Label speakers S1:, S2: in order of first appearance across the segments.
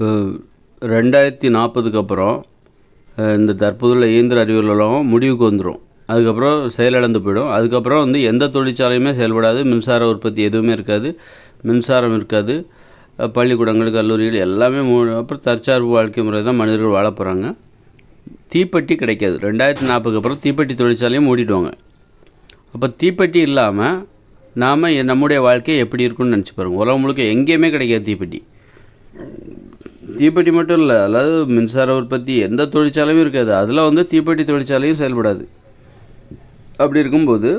S1: இப்போ ரெண்டாயிரத்தி நாற்பதுக்கு அப்புறம் இந்த தற்போதுள்ள இயந்திர அறிவியல் முடிவுக்கு வந்துடும் அதுக்கப்புறம் செயலிழந்து போயிடும். அதுக்கப்புறம் வந்து எந்த தொழிற்சாலையுமே செயல்படாது. மின்சார உற்பத்தி எதுவுமே இருக்காது. மின்சாரம் இருக்காது. பள்ளிக்கூடங்கள் கல்லூரிகள் எல்லாமே மூ அப்புறம் தற்சார்பு வாழ்க்கை முறை தான் மனிதர்கள் வாழ போகிறாங்க தீப்பெட்டி கிடைக்காது. ரெண்டாயிரத்தி நாற்பதுக்கு அப்புறம் தீப்பெட்டி தொழிற்சாலையும் மூடிடுவாங்க. அப்போ தீப்பெட்டி இல்லாமல் நாம் நம்முடைய வாழ்க்கை எப்படி இருக்கும்னு நினச்சி பாருங்கள் உலகம் முழுக்க எங்கேயுமே கிடைக்காது தீப்பெட்டி. தீப்பெட்டி மட்டும் இல்லை அதாவது மின்சார உற்பத்தி எந்த தொழிற்சாலையும் இருக்காது. அதில் வந்து தீப்பெட்டி தொழிற்சாலையும் செயல்படாது. அப்படி இருக்கும்போது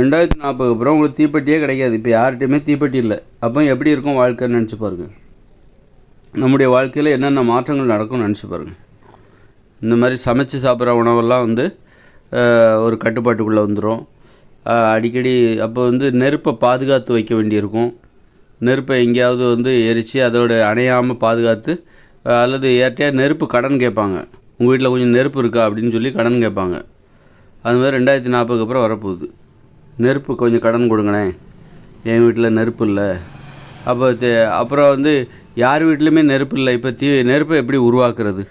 S1: ரெண்டாயிரத்தி நாற்பதுக்கு அப்புறம் உங்களுக்கு தீப்பெட்டியே கிடைக்காது. இப்போ யார்கிட்டையுமே தீப்பெட்டி இல்லை. அப்போ எப்படி இருக்கும் வாழ்க்கைன்னு நினச்சி பாருங்கள் நம்முடைய வாழ்க்கையில் என்னென்ன மாற்றங்கள் நடக்கும்னு நினச்சி பாருங்கள் இந்த மாதிரி சமைச்சு சாப்பிட்ற உணவெல்லாம் வந்து ஒரு கட்டுப்பாட்டுக்குள்ளே வந்துடும் அடிக்கடி அப்போ வந்து நெருப்பை பாதுகாத்து வைக்க வேண்டியிருக்கும். நெருப்பை எங்கேயாவது வந்து எரித்து அதோட அணையாமல் பாதுகாத்து அல்லது யார்கிட்டயா நெருப்பு கடன் கேட்பாங்க. உங்கள் வீட்டில் கொஞ்சம் நெருப்பு இருக்கா அப்படின்னு சொல்லி கடன் கேட்பாங்க. அது மாதிரி ரெண்டாயிரத்தி நாற்பதுக்கு அப்புறம் வரப்போகுது. நெருப்பு கொஞ்சம் கடன் கொடுங்களேன். என் வீட்டில் நெருப்பு இல்லை. அப்போ தே- அப்புறம் வந்து யார் வீட்லேயுமே நெருப்பு இல்லை. இப்போ தீ நெருப்பை எப்படி உருவாக்குறது?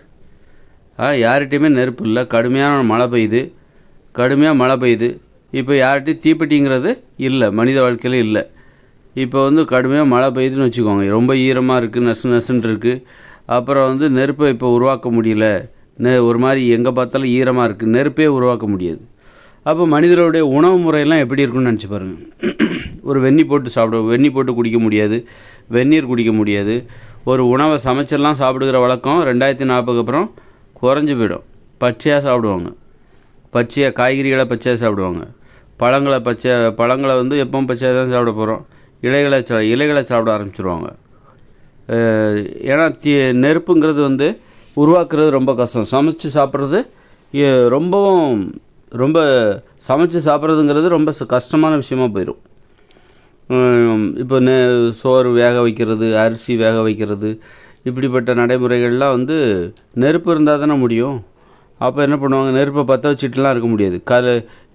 S1: ஆ யார்கிட்டையுமே நெருப்பு இல்லை. கடுமையான மழை பெய்யுது. கடுமையாக மழை பெய்யுது. இப்போ யார்கிட்டையும் தீப்பெட்டிங்கிறது இல்லை. மனித வாழ்க்கையில் இல்லை. இப்போ வந்து கடுமையாக மழை பெய்யுதுன்னு வச்சுக்கோங்க. ரொம்ப ஈரமாக இருக்குது நசு நசுன்னு இருக்குது அப்புறம் வந்து நெருப்பை இப்போ உருவாக்க முடியல. நெ ஒரு மாதிரி எங்கே பார்த்தாலும் ஈரமாக இருக்குது நெருப்பே உருவாக்க முடியாது. அப்போ மனிதர்களுடைய உணவு முறையெல்லாம் எப்படி இருக்குன்னு நினச்சி பாருங்கள் ஒரு வெந்நி போட்டு சாப்பிட வெந்நி போட்டு குடிக்க முடியாது. வெந்நீர் குடிக்க முடியாது. ஒரு உணவை சமைச்செல்லாம் சாப்பிடுகிற வழக்கம் ரெண்டாயிரத்தி நாற்பதுக்கு அப்புறம் குறைஞ்சி போயிடும். பச்சையாக சாப்பிடுவாங்க. பச்சையாக காய்கறிகளை பச்சையாக சாப்பிடுவாங்க. பழங்களை பச்சை பழங்களை வந்து எப்பவும் பச்சையாக தான் சாப்பிட போகிறோம் இலைகளை சா இலைகளை சாப்பிட ஆரம்பிச்சிருவாங்க. ஏன்னா தீ நெருப்புங்கிறது வந்து உருவாக்குறது ரொம்ப கஷ்டம். சமைச்சு சாப்பிட்றது ரொம்பவும் ரொம்ப சமைச்சு சாப்பிட்றதுங்கிறது ரொம்ப கஷ்டமான விஷயமா போயிடும் இப்போ நெ சோறு வேக வைக்கிறது அரிசி வேக வைக்கிறது இப்படிப்பட்ட நடைமுறைகள்லாம் வந்து நெருப்பு இருந்தால் தானே முடியும். அப்போ என்ன பண்ணுவாங்க? நெருப்பை பற்ற வச்சுட்டுலாம் இருக்க முடியாது. கல்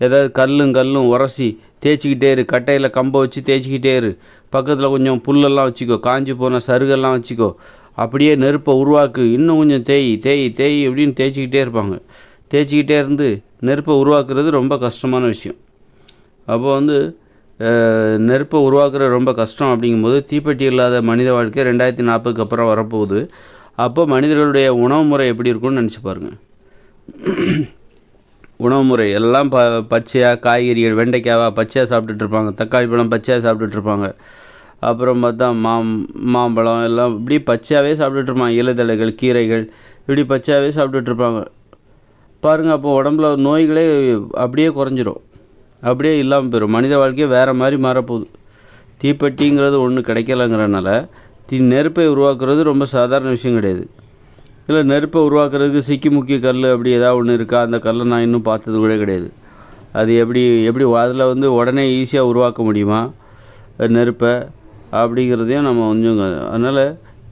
S1: ஏதாவது கல்லும் கல்லும் உரசி தேய்ச்சிக்கிட்டே இரு. கட்டையில் கம்பை வச்சு தேய்ச்சிக்கிட்டே இரு. பக்கத்தில் கொஞ்சம் புல்லெல்லாம் வச்சுக்கோ. காஞ்சி போன சருகெல்லாம் வச்சுக்கோ. அப்படியே நெருப்பை உருவாக்கு. இன்னும் கொஞ்சம் தேய் தேய் தேய் அப்படின்னு தேய்ச்சிக்கிட்டே இருப்பாங்க. தேய்ச்சிக்கிட்டே இருந்து நெருப்பை உருவாக்குறது ரொம்ப கஷ்டமான விஷயம். அப்போ வந்து நெருப்பை உருவாக்குறது ரொம்ப கஷ்டம் அப்படிங்கும்போது தீப்பெட்டி இல்லாத மனித வாழ்க்கை ரெண்டாயிரத்தி நாற்பதுக்கு அப்புறம் வரப்போகுது. அப்போ மனிதர்களுடைய உணவு முறை எப்படி இருக்கும்னு நினச்சி பாருங்கள் உணவு முறை எல்லாம் ப பச்சையாக காய்கறிகள் வெண்டைக்காவாக பச்சையாக சாப்பிட்டுட்டு இருப்பாங்க. தக்காளி பழம் பச்சையாக சாப்பிட்டுட்டு இருப்பாங்க. அப்புறம் பார்த்தா மாம் மாம்பழம் எல்லாம் இப்படி பச்சையாகவே சாப்பிட்டுட்டு இருப்பாங்க. இலைதழைகள் கீரைகள் இப்படி பச்சையாகவே சாப்பிட்டுட்டு இருப்பாங்க. பாருங்கள் அப்போ உடம்புல நோய்களே அப்படியே குறைஞ்சிரும். அப்படியே இல்லாமல் போயிடும் மனித வாழ்க்கையே வேறு மாதிரி மாறப்போகுது. தீப்பெட்டிங்கிறது ஒன்று கிடைக்கலங்கிறனால தீ நெருப்பை உருவாக்குறது ரொம்ப சாதாரண விஷயம் கிடையாது. இல்லை நெருப்பை உருவாக்குறதுக்கு சிக்கி முக்கிய கல் அப்படி ஏதாவது ஒன்று இருக்கா? அந்த கல்லை நான் இன்னும் பார்த்தது கூட கிடையாது. அது எப்படி எப்படி அதில் வந்து உடனே ஈஸியாக உருவாக்க முடியுமா? நெருப்பை அப்படிங்கிறதையும் நம்ம கொஞ்சம் அதனால்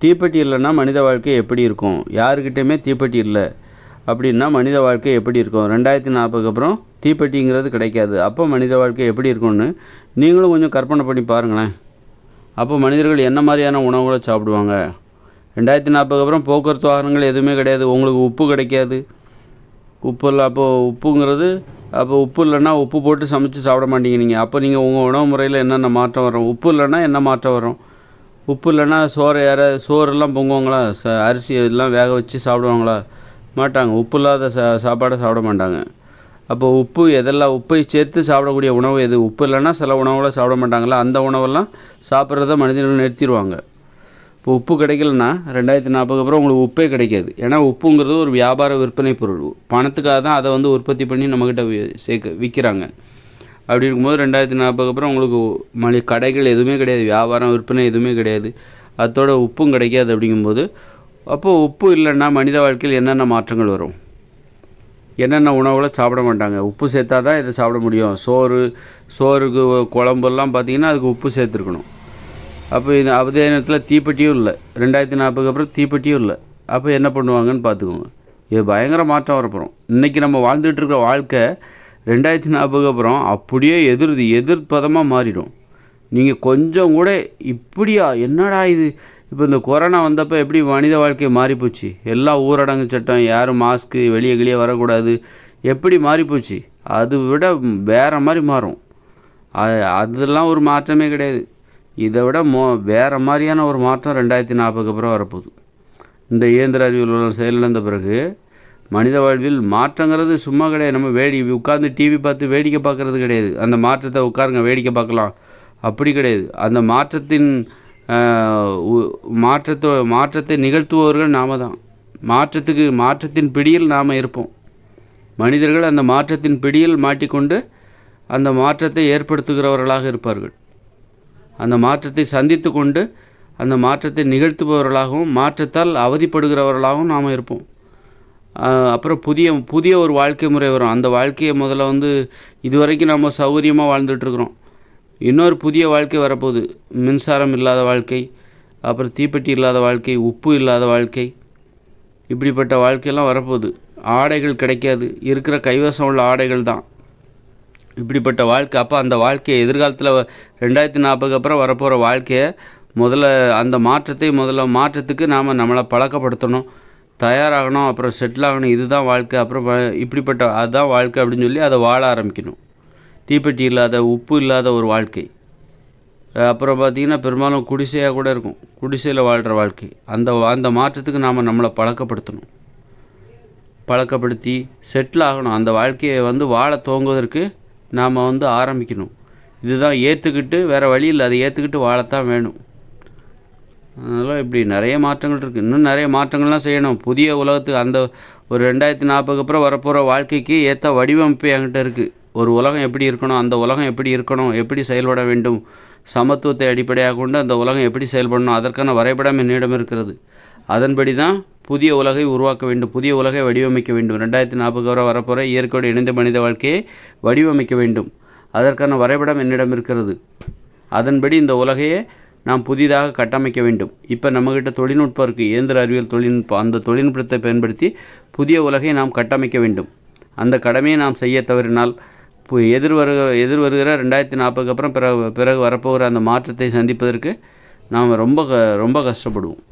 S1: தீப்பெட்டி இல்லைன்னா மனித வாழ்க்கை எப்படி இருக்கும்? யாருக்கிட்டேயுமே தீப்பெட்டி இல்லை. அப்படின்னா மனித வாழ்க்கை எப்படி இருக்கும்? ரெண்டாயிரத்தி நாற்பதுக்கு அப்புறம் தீப்பெட்டிங்கிறது கிடைக்காது. அப்போ மனித வாழ்க்கை எப்படி இருக்கும்னு நீங்களும் கொஞ்சம் கற்பனை பண்ணி பாருங்களேன். அப்போ மனிதர்கள் என்ன மாதிரியான உணவுகளை சாப்பிடுவாங்க? ரெண்டாயிரத்தி நாற்பதுக்கு அப்புறம் போக்குவரத்து வாகனங்கள் எதுவுமே கிடையாது. உங்களுக்கு உப்பு கிடைக்காது. உப்பு இல்லை அப்போது உப்புங்கிறது அப்போ உப்பு இல்லைன்னா உப்பு போட்டு சமைச்சு சாப்பிட மாட்டீங்க நீங்கள் அப்போ நீங்கள் உங்கள் உணவு முறையில் என்னென்ன மாற்றம் வரும்? உப்பு இல்லைன்னா என்ன மாற்றம் வரும்? உப்பு இல்லைன்னா சோறு யார சோறெல்லாம் பொங்குவாங்களா? ச அரிசி எல்லாம் வேக வச்சு சாப்பிடுவாங்களா? மாட்டாங்க. உப்பு இல்லாத சா சாப்பாடை சாப்பிட மாட்டாங்க. அப்போ உப்பு எதெல்லாம் உப்பை சேர்த்து சாப்பிடக்கூடிய உணவு எது? உப்பு இல்லைன்னா சில உணவுகளை சாப்பிட மாட்டாங்களா? அந்த உணவெல்லாம் சாப்பிட்றத மனிதர்கள் நிறுத்திடுவாங்க. இப்போ உப்பு கிடைக்கலன்னா ரெண்டாயிரத்தி நாற்பதுக்கு அப்புறம் உங்களுக்கு உப்பே கிடைக்காது. ஏன்னா உப்புங்கிறது ஒரு வியாபார விற்பனை பொருள். பணத்துக்காக தான் அதை வந்து உற்பத்தி பண்ணி நம்மக்கிட்ட சேர்க்க விற்கிறாங்க அப்படி இருக்கும்போது ரெண்டாயிரத்தி நாற்பதுக்கு அப்புறம் உங்களுக்கு மளி கடைகள் எதுவுமே கிடையாது. வியாபாரம் விற்பனை எதுவுமே கிடையாது. அதோட உப்பும் கிடைக்காது அப்படிங்கும்போது அப்போது உப்பு இல்லைன்னா மனித வாழ்க்கையில் என்னென்ன மாற்றங்கள் வரும்? என்னென்ன உணவுகளை சாப்பிட மாட்டாங்க? உப்பு சேர்த்தா தான் இதை சாப்பிட முடியும். சோறு சோறுக்கு குழம்பெல்லாம் பார்த்தீங்கன்னா அதுக்கு உப்பு சேர்த்துருக்கணும். அப்போ இது அதே நேரத்தில் தீப்பெட்டியும் இல்லை. ரெண்டாயிரத்தி நாற்பதுக்கு அப்புறம் தீப்பெட்டியும் இல்லை. அப்போ என்ன பண்ணுவாங்கன்னு பார்த்துக்கோங்க இது பயங்கர மாற்றம் வரப்போகிறோம் இன்றைக்கி நம்ம வாழ்ந்துட்டு இருக்கிற வாழ்க்கை ரெண்டாயிரத்தி நாற்பதுக்கு அப்புறம் அப்படியே எதிர் எதிர்ப்பதமாக மாறிடும். நீங்கள் கொஞ்சம் கூட இப்படியா என்னடா இது? இப்போ இந்த கொரோனா வந்தப்போ எப்படி மனித வாழ்க்கை மாறிப்போச்சு? எல்லாம் ஊரடங்கு சட்டம் யாரும் மாஸ்க்கு வெளியே வெளியே வரக்கூடாது. எப்படி மாறிப்போச்சு? அது விட வேறு மாதிரி மாறும். அதெல்லாம் ஒரு மாற்றமே கிடையாது. இதை விட மோ வேறு மாதிரியான ஒரு மாற்றம் ரெண்டாயிரத்தி நாற்பதுக்கு அப்புறம் வரப்போகுது. இந்த இயந்திர அறிவியல் செயலிழந்த பிறகு மனித வாழ்வில் மாற்றங்கிறது சும்மா கிடையாது. நம்ம வேடி உட்காந்து டிவி பார்த்து வேடிக்கை பார்க்கறது கிடையாது. அந்த மாற்றத்தை உட்காருங்க வேடிக்கை பார்க்கலாம். அப்படி கிடையாது. அந்த மாற்றத்தின் உ- மாற்றத்தை மாற்றத்தை நிகழ்த்துபவர்கள் நாம தான். மாற்றத்துக்கு மாற்றத்தின் பிடியில் நாம் இருப்போம். மனிதர்கள் அந்த மாற்றத்தின் பிடியில் மாட்டிக்கொண்டு அந்த மாற்றத்தை ஏற்படுத்துகிறவர்களாக இருப்பார்கள். அந்த மாற்றத்தை சந்தித்து கொண்டு அந்த மாற்றத்தை நிகழ்த்துபவர்களாகவும் மாற்றத்தால் அவதிப்படுகிறவர்களாகவும் நாம் இருப்போம். அப்புறம் புதிய புதிய ஒரு வாழ்க்கை முறை வரும். அந்த வாழ்க்கையை முதல்ல வந்து இதுவரைக்கும் நம்ம சௌகரியமாக வாழ்ந்துட்டுருக்குறோம். இன்னொரு புதிய வாழ்க்கை வரப்போகுது. மின்சாரம் இல்லாத வாழ்க்கை அப்புறம் தீப்பெட்டி இல்லாத வாழ்க்கை உப்பு இல்லாத வாழ்க்கை. இப்படிப்பட்ட வாழ்க்கையெல்லாம் வரப்போகுது. ஆடைகள் கிடைக்காது. இருக்கிற கைவசம் உள்ள ஆடைகள் தான். இப்படிப்பட்ட வாழ்க்கை. அப்போ அந்த வாழ்க்கையை எதிர்காலத்தில் ரெண்டாயிரத்தி நாற்பதுக்கு அப்புறம் வரப்போகிற வாழ்க்கையை முதல்ல அந்த மாற்றத்தை முதல்ல மாற்றத்துக்கு நாம் நம்மளை பழக்கப்படுத்தணும். தயாராகணும் அப்புறம் செட்டில் ஆகணும். இதுதான் வாழ்க்கை. அப்புறம் இப்படிப்பட்ட அதுதான் வாழ்க்கை அப்படின்னு சொல்லி அதை வாழ ஆரம்பிக்கணும். தீப்பெட்டி இல்லாத உப்பு இல்லாத ஒரு வாழ்க்கை. அப்புறம் பார்த்திங்கன்னா பெரும்பாலும் குடிசையாக கூட இருக்கும். குடிசையில் வாழ்கிற வாழ்க்கை. அந்த அந்த மாற்றத்துக்கு நாம் நம்மளை பழக்கப்படுத்தணும். பழக்கப்படுத்தி செட்டில் ஆகணும். அந்த வாழ்க்கையை வந்து வாழ துவங்குவதற்கு நாம் வந்து ஆரம்பிக்கணும். இதுதான் ஏற்றுக்கிட்டு வேறு வழி இல்லை அதை ஏற்றுக்கிட்டு வாழத்தான் வேணும். அதனால் இப்படி நிறைய மாற்றங்கள் இருக்குது இன்னும் நிறைய மாற்றங்கள்லாம் செய்யணும். புதிய உலகத்துக்கு அந்த ஒரு ரெண்டாயிரத்தி நாற்பதுக்கு அப்புறம் வரப்போகிற வாழ்க்கைக்கு ஏற்ற வடிவமைப்பு என்கிட்ட இருக்குது ஒரு உலகம் எப்படி இருக்கணும் அந்த உலகம் எப்படி இருக்கணும் எப்படி செயல்பட வேண்டும் சமத்துவத்தை அடிப்படையாக கொண்டு அந்த உலகம் எப்படி செயல்படணும் அதற்கான வரைபடம் என்னிடம் இருக்கிறது. அதன்படி தான் புதிய உலகை உருவாக்க வேண்டும் புதிய உலகை வடிவமைக்க வேண்டும். ரெண்டாயிரத்தி நாற்பது வரை வரப்போகிற இயற்கையோடு இணைந்த மனித வாழ்க்கையை வடிவமைக்க வேண்டும். அதற்கான வரைபடம் என்னிடம் இருக்கிறது. அதன்படி இந்த உலகையே நாம் புதிதாக கட்டமைக்க வேண்டும். இப்போ நம்மக்கிட்ட தொழில்நுட்பம் இருக்குது இயந்திர அறிவியல் தொழில்நுட்பம். அந்த தொழில்நுட்பத்தை பயன்படுத்தி புதிய உலகை நாம் கட்டமைக்க வேண்டும். அந்த கடமையை நாம் செய்ய தவறினால் எதிர்வருக எதிர்வருகிற எதிர் வருகிற ரெண்டாயிரத்தி நாற்பதுக்கு அப்புறம் பிறகு பிறகு வரப்போகிற அந்த மாற்றத்தை சந்திப்பதற்கு நாம் ரொம்ப க ரொம்ப கஷ்டப்படுவோம்.